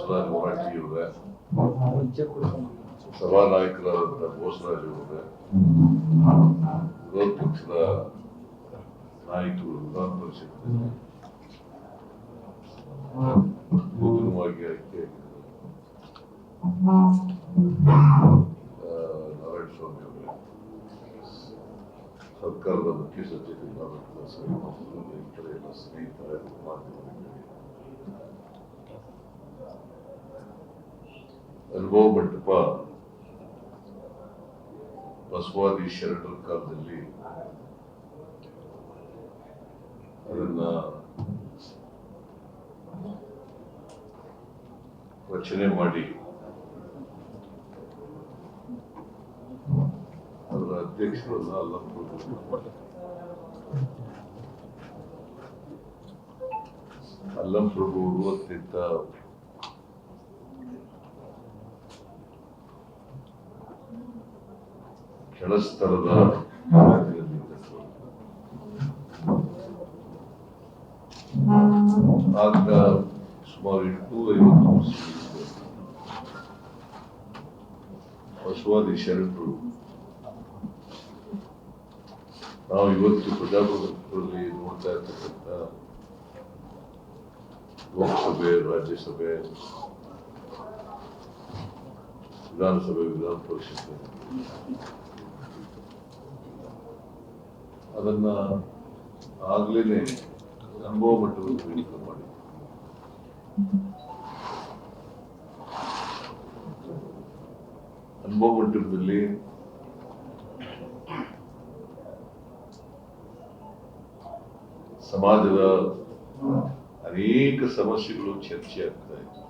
ಬಸವರಾಜ ಹೋರಾಟಿಯವರ ಸಭಾ ನಾಯಕರಾದಂಥ ಬೋಸರಾಜ್ ಅವರ ವಿರೋಧ ಪಕ್ಷದ ನಾಯಕರು ವಿಧಾನ ಪರಿಷತ್ ನೂತನವಾಗಿ ಆಯ್ಕೆಯಾಗಿದ್ದರು ನಾರಾಯಣಸ್ವಾಮಿ ನಾರಾಯಣ ಸ್ವಾಮಿ ಅವರೇ. ಸರ್ಕಾರದ ಮುಖ್ಯ ಸಚಿವರು ಇತರ ಎಲ್ಲ ಸ್ನೇಹಿತರೆ ಮಾಧ್ಯಮಗಳಿಗೆ ಅನುಭವ ಮಂಟಪ ಬಸವಾದಿ ಶರಣರ ಕಾಲದಲ್ಲಿ ಅದನ್ನ ರಚನೆ ಮಾಡಿ ಅದರ ಅಧ್ಯಕ್ಷರನ್ನ ಅಲ್ಲಂಪ್ರಭು ಅಲ್ಲಂಪ್ರಭು ಅವರು ಅತ್ಯಂತ ಕೆಳಸ್ತರದ. ಆಗ ಸುಮಾರು ಎಂಟುನೂರ ಐವತ್ತು ಬಸವಾದಿ ಶರಣರು. ನಾವು ಇವತ್ತು ಪ್ರಜಾಪ್ರಭುತ್ವದಲ್ಲಿ ನೋಡ್ತಾ ಇರ್ತಕ್ಕಂಥ ಲೋಕಸಭೆ ರಾಜ್ಯಸಭೆ ವಿಧಾನಸಭೆ ವಿಧಾನ ಪರಿಷತ್ ಅದನ್ನ ಆಗ್ಲೇನೆ ಅನುಭವ ಮಟ್ಟದಲ್ಲಿ ಬೇಡಿಕೆ ಮಾಡಿ. ಅನುಭವ ಮಟ್ಟದಲ್ಲಿ ಸಮಾಜದ ಅನೇಕ ಸಮಸ್ಯೆಗಳು ಚರ್ಚೆ ಆಗ್ತಾ ಇತ್ತು.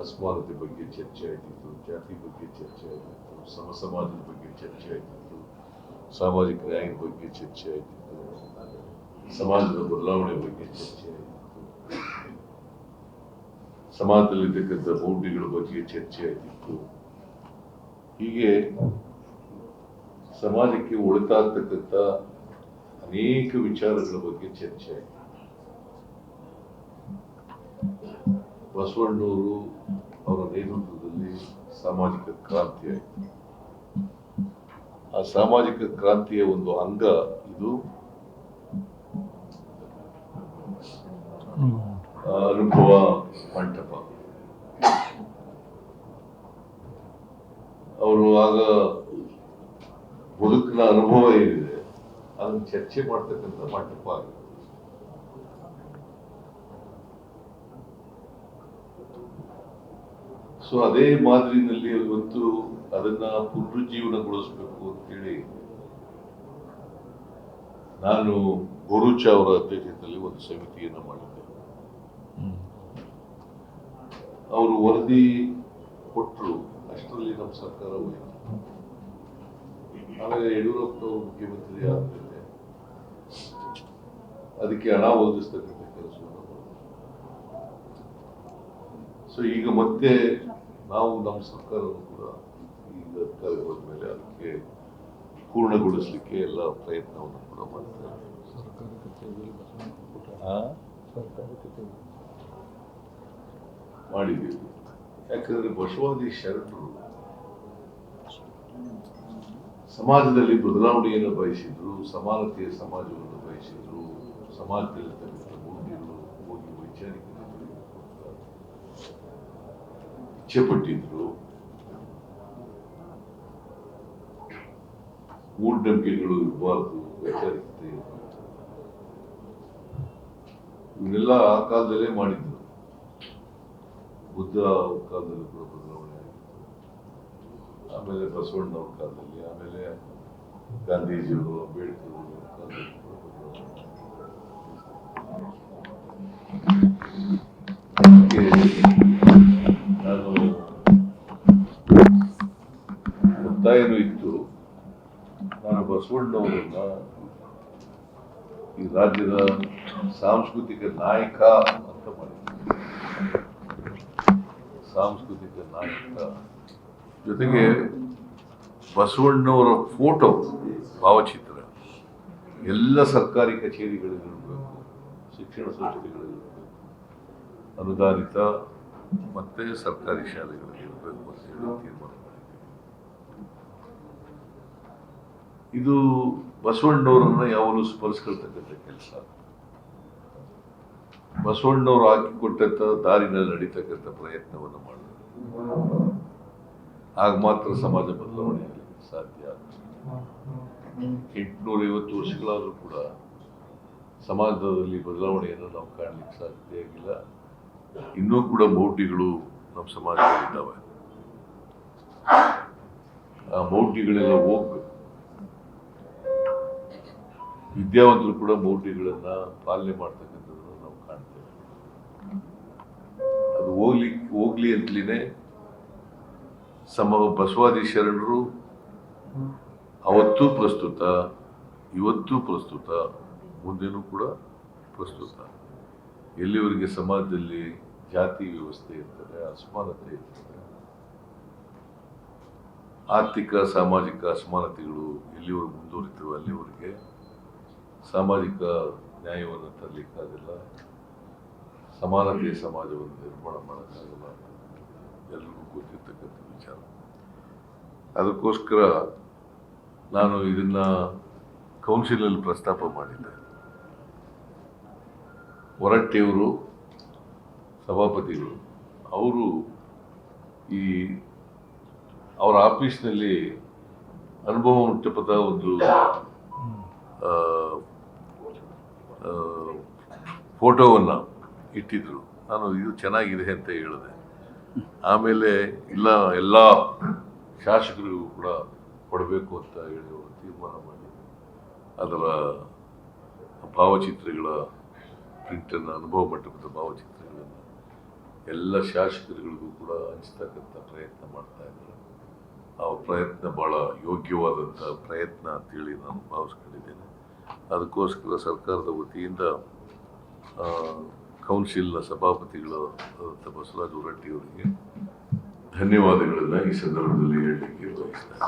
ಅಸಮಾನತೆ ಬಗ್ಗೆ ಚರ್ಚೆ ಆಯ್ತಿತ್ತು ಜಾತಿ ಬಗ್ಗೆ ಚರ್ಚೆ ಆಯ್ತಿತ್ತು ಸಮಸಮಾಜದ ಬಗ್ಗೆ ಚರ್ಚೆ ಆಯ್ತಿತ್ತು ಸಾಮಾಜಿಕ ನ್ಯಾಯದ ಬಗ್ಗೆ ಚರ್ಚೆ ಆಗಿತ್ತು ಸಮಾಜದ ಬದಲಾವಣೆ ಬಗ್ಗೆ ಚರ್ಚೆ ಆಯ್ತಿತ್ತು ಸಮಾಜದಲ್ಲಿರ್ತಕ್ಕಂಥ ಮೌಢ್ಯಗಳ ಬಗ್ಗೆ ಚರ್ಚೆ ಆಯ್ತಿತ್ತು ಹೀಗೆ ಸಮಾಜಕ್ಕೆ ಒಳಿತಾಗ್ತಕ್ಕಂಥ ಅನೇಕ ವಿಚಾರಗಳ ಬಗ್ಗೆ ಚರ್ಚೆ ಆಯಿತು ಬಸವಣ್ಣವರು ಅವರ ನೇತೃತ್ವದಲ್ಲಿ ಸಾಮಾಜಿಕ ಕ್ರಾಂತಿ ಆಯಿತು. ಸಾಮಾಜಿಕ ಕ್ರಾಂತಿಯ ಒಂದು ಅಂಗ ಇದು. ಅನುಭವ ಮಂಟಪ. ಅವರು ಆಗ ಬದುಕಿನ ಅನುಭವ ಏನಿದೆ, ಅದನ್ನು ಚರ್ಚೆ ಮಾಡ್ತಕ್ಕಂಥ ಮಂಟಪ ಆಗಿದೆ. ಸೊ ಅದೇ ಮಾದರಿನಲ್ಲಿ ಇವತ್ತು ಅದನ್ನ ಪುನರುಜ್ಜೀವನಗೊಳಿಸಬೇಕು ಅಂತೇಳಿ ನಾನು ಗುರುಚ ಅವರ ಅಧ್ಯಕ್ಷತೆಯಲ್ಲಿ ಒಂದು ಸಮಿತಿಯನ್ನು ಮಾಡಿದ್ದೆ. ಅವರು ವರದಿ ಕೊಟ್ಟರು ಅಷ್ಟರಲ್ಲಿ ನಮ್ಮ ಸರ್ಕಾರ ಹೋಯಿತು. ಆಮೇಲೆ ಯಡಿಯೂರಪ್ಪ ಮುಖ್ಯಮಂತ್ರಿ ಆದ್ಮೇಲೆ ಅದಕ್ಕೆ ಹಣ ಒದಗಿಸ್ತಕ್ಕಂಥ ಕೆಲಸವನ್ನು ಮಾಡಿದ್ರು. ಸೊ ಈಗ ಮತ್ತೆ ನಾವು ನಮ್ಮ ಸರ್ಕಾರವನ್ನು ಕೂಡ ಈಗ ಬಂದ ಮೇಲೆ ಅದಕ್ಕೆ ಪೂರ್ಣಗೊಳಿಸಲಿಕ್ಕೆ ಎಲ್ಲ ಪ್ರಯತ್ನವನ್ನು ಕೂಡ ಮಾಡ್ತಾ ಇದ್ದೀವಿ. ಮಾಡಿದ್ದೀವಿ. ಯಾಕಂದ್ರೆ ಬಸವಾದಿ ಶರಣರು ಸಮಾಜದಲ್ಲಿ ಬದಲಾವಣೆಯನ್ನು ಬಯಸಿದ್ರು ಸಮಾನತೆಯ ಸಮಾಜವನ್ನು ಬಯಸಿದ್ರು ಸಮಾಜದಲ್ಲಿ ಮೌಲ್ಯಗಳು ಹೋಗಿ ವೈಚಾರಿಕತೆ ಬೆಳೆಯಬೇಕು ಅಂತ ಇಚ್ಛೆ ಪಟ್ಟಿದ್ರು ಮೂಢನಂಬಿಕೆಗಳು ಇರಬಾರ್ದು ಎಚ್ಚರಿಕೆ ಇವನ್ನೆಲ್ಲ ಆ ಕಾಲದಲ್ಲೇ ಮಾಡಿದ್ರು. ಬುದ್ಧ ಅವ್ರ ಕಾಲದಲ್ಲಿ ಕೂಡ ಬದಲಾವಣೆ ಆಗಿತ್ತು. ಆಮೇಲೆ ಬಸವಣ್ಣವ್ರ ಕಾಲದಲ್ಲಿ, ಆಮೇಲೆ ಗಾಂಧೀಜಿಯವರು, ಅಂಬೇಡ್ಕರ್ ಅವರ ಕಾಲದಲ್ಲಿ ಕೂಡ ಬದಲಾವಣೆ ಒತ್ತಾಯನೂ ಇತ್ತು. ನಾನು ಬಸವಣ್ಣವರನ್ನ ಈ ರಾಜ್ಯದ ಸಾಂಸ್ಕೃತಿಕ ನಾಯಕ ಅಂತ ಮಾಡಿದ್ದೆ. ಸಾಂಸ್ಕೃತಿಕ ನಾಯಕ. ಜೊತೆಗೆ ಬಸವಣ್ಣವರ ಫೋಟೋ ಭಾವಚಿತ್ರ. ಎಲ್ಲ ಸರ್ಕಾರಿ ಕಚೇರಿಗಳಿಗಿರಬೇಕು ಶಿಕ್ಷಣ ಸಂಸ್ಥೆಗಳಿಗಿರಬೇಕು ಅನುದಾನಿತ ಮತ್ತೆ ಸರ್ಕಾರಿ ಶಾಲೆಗಳಲ್ಲಿ ಅಂತ ಹೇಳಿ ಮಾಡಿದ್ದೀವಿ ಇದು ಬಸವಣ್ಣವರನ್ನು ಯಾವಾಗಲೂ ಸ್ಮರಿಸ್ಕೊಳ್ತಕ್ಕಂಥ ಕೆಲಸ. ಬಸವಣ್ಣವರು ಹಾಕಿಕೊಟ್ಟಂತ ದಾರಿನಲ್ಲಿ ನಡೀತಕ್ಕಂಥ ಪ್ರಯತ್ನವನ್ನು ಮಾಡಬೇಕು ಆಗ ಮಾತ್ರ ಸಮಾಜ ಬದಲಾವಣೆ ಸಾಧ್ಯ ಎಂಟುನೂರ ಐವತ್ತು ವರ್ಷಗಳಾದರೂ ಕೂಡ ಸಮಾಜದಲ್ಲಿ ಬದಲಾವಣೆಯನ್ನು ನಾವು ಕಾಣಲಿಕ್ಕೆ ಸಾಧ್ಯ ಆಗಿಲ್ಲ. ಇನ್ನೂ ಕೂಡ ಮೌಢ್ಯಗಳು ನಮ್ಮ ಸಮಾಜದಲ್ಲಿದ್ದಾವೆ ಆ ಮೌಢ್ಯಗಳೆಲ್ಲ ಹೋಗ್ಬೇಕು. ವಿದ್ಯಾವಂತರು ಕೂಡ ಮೌಢ್ಯಗಳನ್ನ ಪಾಲನೆ ಮಾಡ್ತಕ್ಕಂಥದ್ದನ್ನು ನಾವು ಕಾಣ್ತೇವೆ. ಅದು ಹೋಗ್ಲಿ ಹೋಗ್ಲಿ ಅಂತಲೇ ಸಮ ಬಸವಾದಿ ಶರಣರು ಅವತ್ತು ಪ್ರಸ್ತುತ, ಇವತ್ತು ಪ್ರಸ್ತುತ, ಮುಂದೆನೂ ಕೂಡ ಪ್ರಸ್ತುತ. ಎಲ್ಲಿವರೆಗೆ ಸಮಾಜದಲ್ಲಿ ಜಾತಿ ವ್ಯವಸ್ಥೆ ಇರ್ತದೆ, ಅಸಮಾನತೆ ಇರ್ತದೆ, ಆರ್ಥಿಕ, ಸಾಮಾಜಿಕ ಅಸಮಾನತೆಗಳು ಎಲ್ಲಿವರೆಗೆ ಮುಂದುವರಿತವೆ, ಅಲ್ಲಿವರೆಗೆ ಸಾಮಾಜಿಕ ನ್ಯಾಯವನ್ನು ತರಲಿಕ್ಕಾಗಲ್ಲ ಸಮಾನತೆಯ ಸಮಾಜವನ್ನು ನಿರ್ಮಾಣ ಮಾಡೋಕ್ಕಾಗಲ್ಲ ಎಲ್ರಿಗೂ ಗೊತ್ತಿರ್ತಕ್ಕಂಥ ವಿಚಾರ. ಅದಕ್ಕೋಸ್ಕರ ನಾನು ಇದನ್ನು ಕೌನ್ಸಿಲಲ್ಲಿ ಪ್ರಸ್ತಾಪ ಮಾಡಿದ್ದೆ. ಹೊರಟ್ಟಿಯವರು ಸಭಾಪತಿಗಳು, ಅವರು ಈ ಅವರ ಆಫೀಸ್ನಲ್ಲಿ ಅನುಭವ ಮುಟ್ಟಪದ ಒಂದು ಆ, ಆ, ಫೋಟೋವನ್ನು ಇಟ್ಟಿದ್ರು. ನಾನು, ಇದು ಚೆನ್ನಾಗಿದೆ ಅಂತ ಹೇಳಿದೆ. ಆಮೇಲೆ, ಇಲ್ಲ, ಎಲ್ಲ ಶಾಸಕರಿಗೂ ಕೂಡ ಕೊಡಬೇಕು ಅಂತ ಹೇಳಿ ತೀರ್ಮಾನ ಮಾಡಿ ಅದರ ಭಾವಚಿತ್ರಗಳ ಪ್ರಿಂಟನ್ನು, ಅನುಭವ ಮಟ್ಟದ ಭಾವಚಿತ್ರಗಳನ್ನು ಎಲ್ಲ ಶಾಸಕರುಗಳಿಗೂ ಕೂಡ ಹಂಚ್ತಕ್ಕಂಥ ಪ್ರಯತ್ನ ಮಾಡ್ತಾ ಇದ್ದಾರೆ. ಆ ಪ್ರಯತ್ನ ಭಾಳ ಯೋಗ್ಯವಾದಂಥ ಪ್ರಯತ್ನ ಅಂತೇಳಿ ನಾನು ಭಾವಿಸ್ಕೊಂಡಿದ್ದೇನೆ. ಅದಕ್ಕೋಸ್ಕರ ಸರ್ಕಾರದ ವತಿಯಿಂದ ಕೌನ್ಸಿಲ್ನ ಸಭಾಪತಿಗಳು ಬಸವರಾಜ ಅವರಿಗೆ ಧನ್ಯವಾದಗಳನ್ನ ಈ ಸಂದರ್ಭದಲ್ಲಿ ಹೇಳಲಿಕ್ಕೆ ಬಯಸ್ತಾರೆ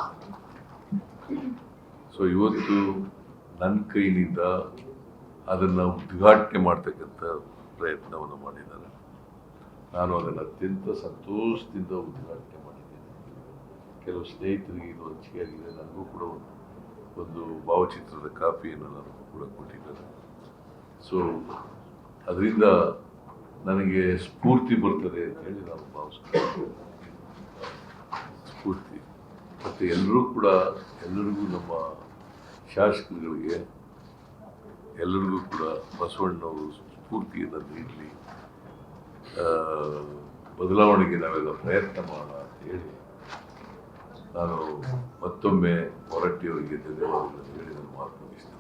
ಸೊ ಇವತ್ತು ನನ್ನ ಕೈನಿಂದ ಅದನ್ನು ಉದ್ಘಾಟನೆ ಮಾಡ್ತಕ್ಕಂಥ ಪ್ರಯತ್ನವನ್ನು ಮಾಡಿದ್ದಾರೆ. ನಾನು ಅದನ್ನು ಅತ್ಯಂತ ಸಂತೋಷದಿಂದ ಉದ್ಘಾಟನೆ ಮಾಡಿದ್ದೇನೆ. ಕೆಲವು ಸ್ನೇಹಿತರಿಗೆ ಇದು ಹಂಚಿಕೆಯಾಗಿದೆ ನನಗೂ ಕೂಡ ಒಂದು ಭಾವಚಿತ್ರದ ಕಾಪಿಯನ್ನು ನನಗೂ ಕೂಡ ಕೊಟ್ಟಿದ್ದಾರೆ. ಸೊ ಅದರಿಂದ ನನಗೆ ಸ್ಫೂರ್ತಿ ಬರ್ತದೆ ಅಂತ ಹೇಳಿ ನಾನು ಭಾವಿಸ್ತೀನಿ ಸ್ಫೂರ್ತಿ. ಮತ್ತು ಎಲ್ಲರೂ ಕೂಡ ಎಲ್ಲರಿಗೂ ನಮ್ಮ ಶಾಸಕರುಗಳಿಗೆ, ಎಲ್ಲರಿಗೂ ಕೂಡ ಬಸವಣ್ಣವರು ಸ್ಫೂರ್ತಿಯನ್ನು ನೀಡಲಿ. ಬದಲಾವಣೆಗೆ ನಾವೆಲ್ಲ ಪ್ರಯತ್ನ ಮಾಡೋಣ ಅಂತ ಹೇಳಿ ನಾನು ಮತ್ತೊಮ್ಮೆ ಹೊರಟ್ಟಿಯವರಿಗೆ ಧನ್ಯವಾದಗಳನ್ನು ಹೇಳಿ ನಾನು ಮಾತು ಮುಗಿಸ್ತೇನೆ.